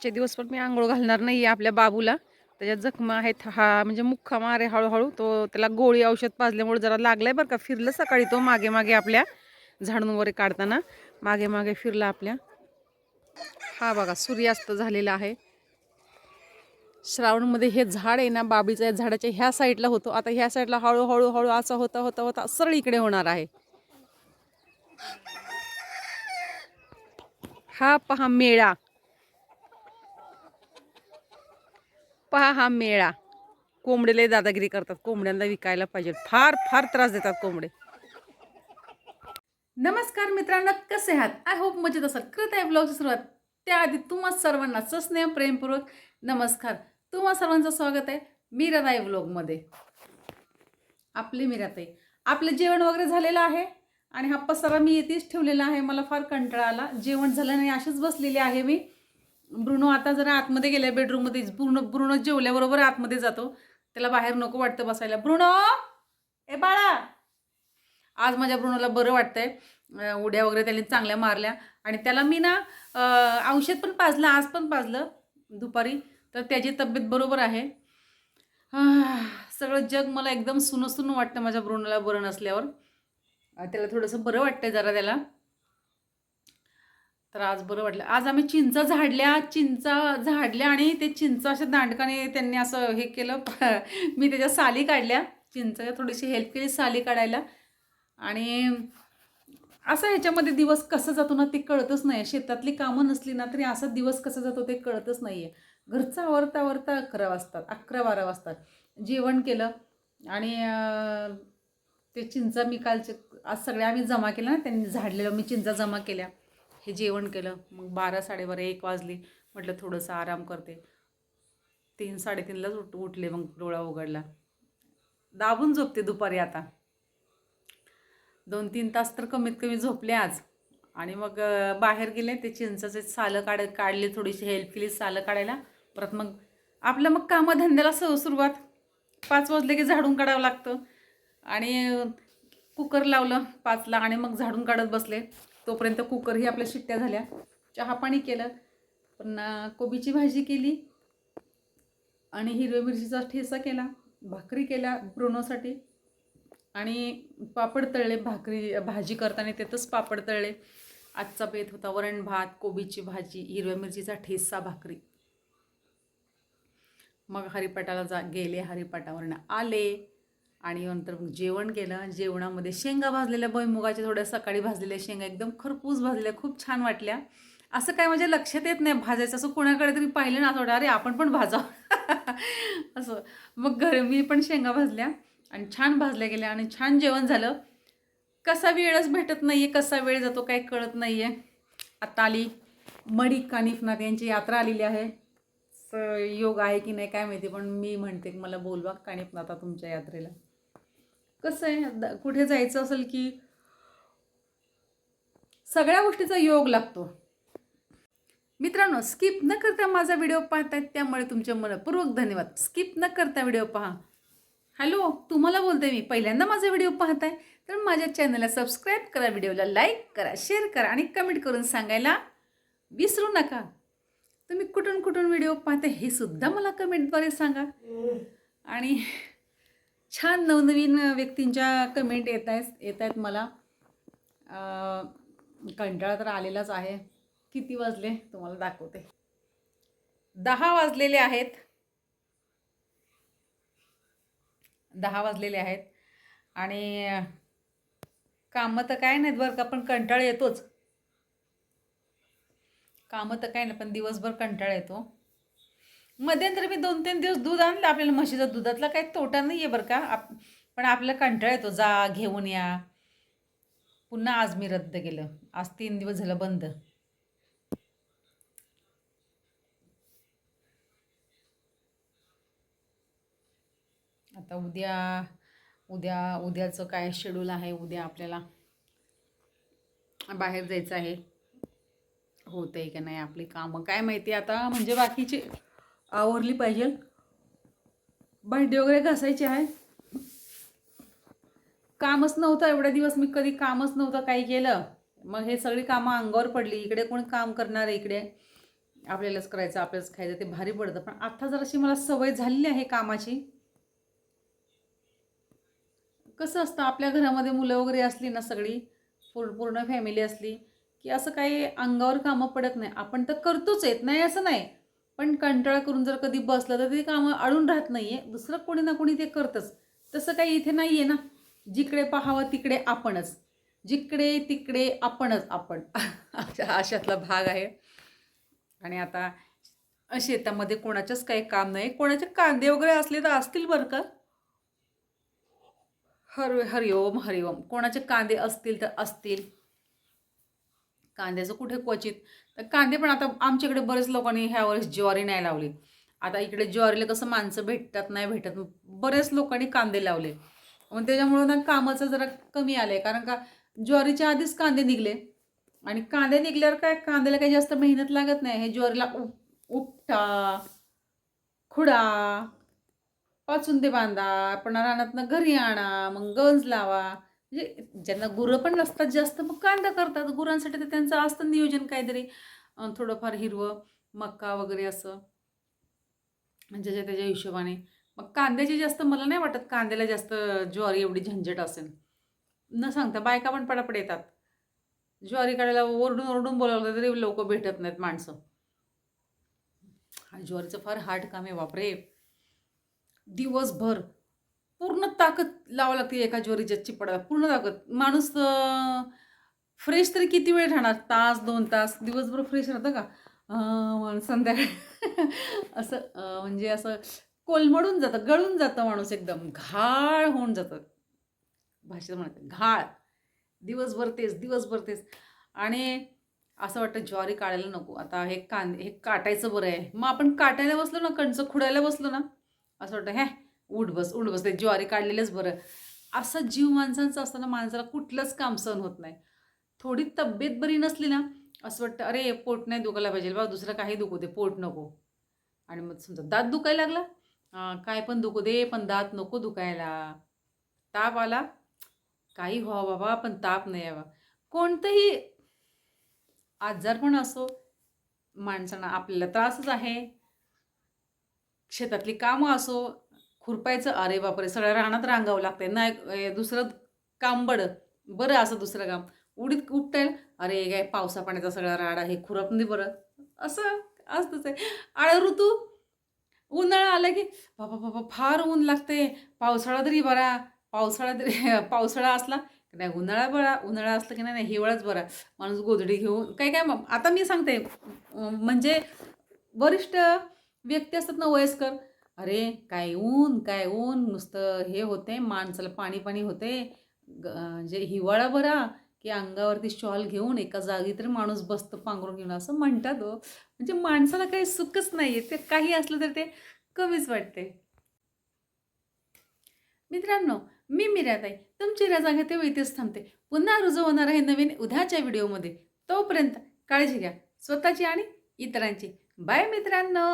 चे दिवस पण मी आंघोळ घालणार नाही आपल्या बाबूला. त्याच्या जखमा आहेत हा म्हणजे मुख्खा मारे हळूहळू. तो त्याला गोळी औषध पाजल्यामुळे जरा लागलाय बरं का. फिरलं सकाळी तो मागे मागे आपल्या झाडून वगैरे काढताना. मागे मागे फिरला आपल्या. हा बघा सूर्यास्त झालेला आहे. श्रावणमध्ये हे झाड आहे ना बाबीचं या झाडाच्या ह्या साईडला होतो. आता ह्या साईडला हळूहळू हळू असं होता होता होता सरळ इकडे होणार आहे. हा पहा मेळा. पहा हा मेळा. कोंबडेले दादागिरी करतात. कोंबड्यांना विकायला पाहिजे. फार फार त्रास देतात कोंबडे. नमस्कार मित्रांनो कसे आहात? आय होप मजेत असाल. करत आहे ब्लॉगची सुरुवात त्याआधी तुम्हा सर्वांना सस्नेह प्रेमपूर्वक नमस्कार. तुम्हा सर्वांचं स्वागत आहे मीराताई ब्लॉगमध्ये आपली मीराताई आपलं जेवण वगैरे झालेलं आहे आणि हा पसारा मी येथेच ठेवलेला आहे. मला फार कंटाळा आला. जेवण झालं नाही अशीच बसलेली आहे मी. ब्रुनो आता जरा आतमध्ये गेलाय बेडरूममध्ये ब्रुनो ब्रुनो जेवल्याबरोबर आतमध्ये जातो. त्याला बाहेर नको वाटतं बसायला. ब्रुनो! ए बाळा! आज माझ्या ब्रुनोला बरं वाटतंय. उड्या वगैरे त्याने चांगल्या मारल्या. आणि त्याला मी ना औषध पण पाजलं आज पण पाजलं दुपारी. तर त्याची तब्येत बरोबर आहे. सगळं जग मला एकदम सुनसून वाटतं माझ्या ब्रुनोला बरं नसल्यावर. त्याला थोडंसं बरं वाटतंय जरा त्याला. तर आज बरं वाटलं. आज आम्ही चिंच झाडल्या चिंचा झाडल्या आणि ते चिंच अशा दांडकाने त्यांनी असं हे केलं. मी त्याच्या साली काढल्या. चिंच थोडीशी हेल्प केली साली काढायला. आणि असं ह्याच्यामध्ये दिवस कसं जातो ना ते कळतच नाही शेतातली कामं नसली ना तरी असा दिवस कसं जातो ते कळतच नाही आहे घरचं आवरता आवरता अकरा वाजतात अकरा बारा वाजतात. जेवण केलं आणि ते चिंचा मी कालचे आज सगळ्या आम्ही जमा केल्या ना त्यांनी झाडलेलं मी चिंचा जमा केल्या. हे जेवण केलं मग बारा साडेबारा एक वाजली. म्हटलं थोडंसं आराम करते. तीन साडेतीनलाच उठ उठले मग डोळा उघडला. दाबून झोपते दुपारी आता. दोन तीन तास तर कमीत कमी झोपले आज. आणि मग बाहेर गेले ते चिंचाचे सालं काढ काढले थोडीशी हेल्प केली सालं काढायला. परत मग आपलं मग कामधंद्याला स सुरुवात. पाच वाजले की झाडून काढावं लागतं. आणि कुकर लावलं पाचला आणि मग झाडून काढत बसले. तोपर्यंत कुकरही आपल्या शिट्ट्या झाल्या. चहा पाणी केलं. पुन्हा कोबीची भाजी केली. आणि हिरव्या मिरचीचा ठेसा केला. भाकरी केल्या ब्रुनोसाठी. आणि पापड तळले. भाकरी भाजी करताना त्यातच पापड तळले. आजचा बेत होता वरण भात कोबीची भाजी हिरव्या मिरचीचा ठेसा भाकरी. मग हरिपाटाला जा गेले हरिपाटावरनं आले. आणि नंतर मग जेवण केलं. जेवणामध्ये शेंगा भाजलेल्या भुईमुगाच्या थोड्या सकाळी भाजलेल्या शेंगा एकदम खरपूस भाजलेल्या खूप छान वाटल्या. असं काय म्हणजे लक्षात येत नाही भाजायचं. असं कोणाकडे तरी पाहिलं ना थोडं अरे आपण पण भाजा असं. मग घर मी पण शेंगा भाजल्या आणि छान भाजल्या गेल्या आणि छान जेवण झालं. कसा वेळच भेटत नाही आहे कसा वेळ जातो काही कळत नाही आहे आता आली मडिक कानिफनाथ यांची यात्रा आलेली आहे. स- योग आहे की नाही काय माहिती पण मी म्हणते मला बोलवा कानिफनाथा तुमच्या यात्रेला. कसं आहे? कुठे जायचं असेल की सगळ्या गोष्टीचा योग लागतो. मित्रांनो स्किप न करता माझा व्हिडिओ पाहतायत त्यामुळे तुमचे मनपूर्वक धन्यवाद. स्किप न करता व्हिडिओ पहा. हॅलो तुम्हाला बोलते मी. पहिल्यांदा माझा व्हिडिओ पाहताय तर माझ्या चॅनलला सबस्क्राईब करा व्हिडिओला लाईक करा शेअर करा आणि कमेंट करून सांगायला विसरू नका. तुम्ही कुठून कुठून व्हिडिओ पाहते हे सुद्धा मला कमेंटद्वारे सांगा. आणि छान नवनवीन व्यक्तींच्या कमेंट येत आहेत येत आहेत मला. कंटाळा तर आलेलाच आहे. किती वाजले? तुम्हाला दाखवते. दहा वाजलेले आहेत. दहा वाजलेले आहेत. आणि कामं तर काय नाहीत बरं का पण कंटाळा येतोच. कामं तर काय नाही पण दिवसभर कंटाळा येतो. मध्यंतरी मी दोन तीन दिवस दूध आणलं आपल्याला म्हशीचं दुधातला काही तोटा नाही आहे बरं का. आप पण आपल्याला कंटाळा येतो जा घेऊन या. पुन्हा आज मी रद्द केलं. आज तीन दिवस झालं बंद. आता उद्या उद्या उद्याचं काय शेड्यूल आहे? उद्या आपल्याला बाहेर जायचं आहे. होतं आहे का नाही आपली कामं? काय माहिती आता? म्हणजे बाकीचे आवरली पाहिजे. भांडी वगैरे घासायची आहे. कामच नव्हतं एवढ्या दिवस मी कधी कामच नव्हतं काही केलं. मग हे सगळी कामं अंगावर पडली इकडे कोणी काम करणार आहे इकडे? आपल्यालाच करायचं आपल्यालाच खायचं ते भारी पडतं. पण आता जराशी मला सवय झालेली आहे कामाची. कसं असतं आपल्या घरामध्ये मुलं वगैरे असली ना सगळी पूर्ण पूर्ण फॅमिली असली की असं काही अंगावर कामं पडत नाही. आपण तर करतोच येत नाही असं नाही. पण कंटाळा करून जर कधी बसलं तर ते कामं अडून राहत नाही आहे दुसरं कोणी ना कोणी ते करतंच. तसं काही इथे नाही आहे ना. जिकडे पाहावं तिकडे आपणच. जिकडे तिकडे आपणच आपण. अशा अशातला भाग आहे. आणि आता शेतामध्ये कोणाचंच काही काम नाही. कोणाचे कांदे वगैरे असले तर असतील बरं का? हर हरिओम हरिओम. कोणाचे कांदे असतील तर असतील. कांद्याचं कुठे क्वचित? तर कांदे पण आता आमच्याकडे बरेच लोकांनी ह्या वर्षी ज्वारी नाही लावली. आता इकडे ज्वारीला कसं माणसं भेटतात नाही भेटत बरेच लोकांनी कांदे लावले. मग त्याच्यामुळं ना कामाचं जरा कमी आलं आहे कारण का ज्वारीच्या आधीच कांदे निघले. आणि कांदे निघल्यावर काय कांद्याला काही जास्त मेहनत लागत नाही. हे ज्वारीला उप उपटा खुडा पाचून ते बांधा पण रानातनं घरी आणा मग गंज लावा. म्हणजे ज्यांना गुरं पण नसतात जास्त मग कांदा करतात. गुरांसाठी तर त्यांचं असतं नियोजन काहीतरी. थोडंफार हिरवं मक्का वगैरे असं. म्हणजे ज्याच्या त्याच्या हिशोबाने. मग कांद्याची जास्त मला नाही वाटत कांद्याला जास्त ज्वारी एवढी झंझट असेल. न सांगता बायका पण पडापड येतात. ज्वारी काढायला ओरडून ओरडून बोलावलं तरी लोक भेटत नाहीत माणसं. ज्वारीचं फार हार्ड काम आहे बापरे. दिवसभर पूर्ण ताकद लावावं लागते एका ज्वारीच्या चिपडाला पूर्ण ताकद. माणूस फ्रेश तरी किती वेळ राहणार? तास दोन तास. दिवसभर फ्रेश राहतं का? संध्याकाळी. असं म्हणजे असं कोलमडून जातं गळून जातं माणूस एकदम. घाळ होऊन जातं. भाषेत म्हणतात घाळ. दिवसभर तेच दिवसभर तेच. आणि असं वाटतं ज्वारी काढायला नको. आता हे कांदे हे काटायचं बरं आहे. मग आपण काटायला बसलो ना कणचं खुडायला बसलो ना असं वाटतं हे उठ बस उठ बस ते ज्वारी काढलेलंच बरं. असं जीव माणसांचा असताना माणसाला कुठलंच काम सहन होत नाही. थोडी तब्येत बरी नसली ना असं वाटतं अरे पोट नाही दुखायला पाहिजे. बा दुसरं काही दुखू दे. पोट नको. आणि मग समजा दात दुखायला लागला. काय पण दुखू दे पण दात नको दुखायला. ताप आला. काही व्हावा बाबा पण ताप नाही यावा. कोणतंही आजार पण असो माणसांना आपल्याला त्रासच आहे. शेतातली कामं असो खुरपायचं अरे बापरे सगळ्या रानात रांगावं लागतंय. नाही दुसरं काम बडं बरं असं दुसरं काम. उडीत उपटाय अरे काय पावसा पाण्याचा सगळा राड आहे खुरप नाही बरं. असं असतंच आहे. आळ ऋतू उन्हाळा आला की बाबा बाबा फार ऊन लागते पावसाळा तरी बरा. पावसाळा तरी पावसाळा असला की नाही उन्हाळा बरा. उन्हाळा असला की नाही नाही, हिवाळाच बरा. माणूस गोधडी घेऊन काय काय मग आता मी सांगते म्हणजे वरिष्ठ व्यक्ती असतात ना वयस्कर अरे काय ऊन काय ऊन नुसतं हे होते माणसाला पाणी पाणी होते म्हणजे हिवाळा बरा की अंगावरती शॉल घेऊन एका जागी तरी माणूस बसतो पांघरून घेऊन असं म्हणतात हो. म्हणजे माणसाला काही सुखच नाही आहे ते काही असलं तर ते कमीच वाटते. मित्रांनो मी मिराताई. तुमची रजा घेते व इथेच थांबते. पुन्हा रुजू होणार आहे नवीन उद्याच्या व्हिडिओमध्ये. तोपर्यंत काळजी घ्या. स्वतःची आणि इतरांची. बाय मित्रांनो!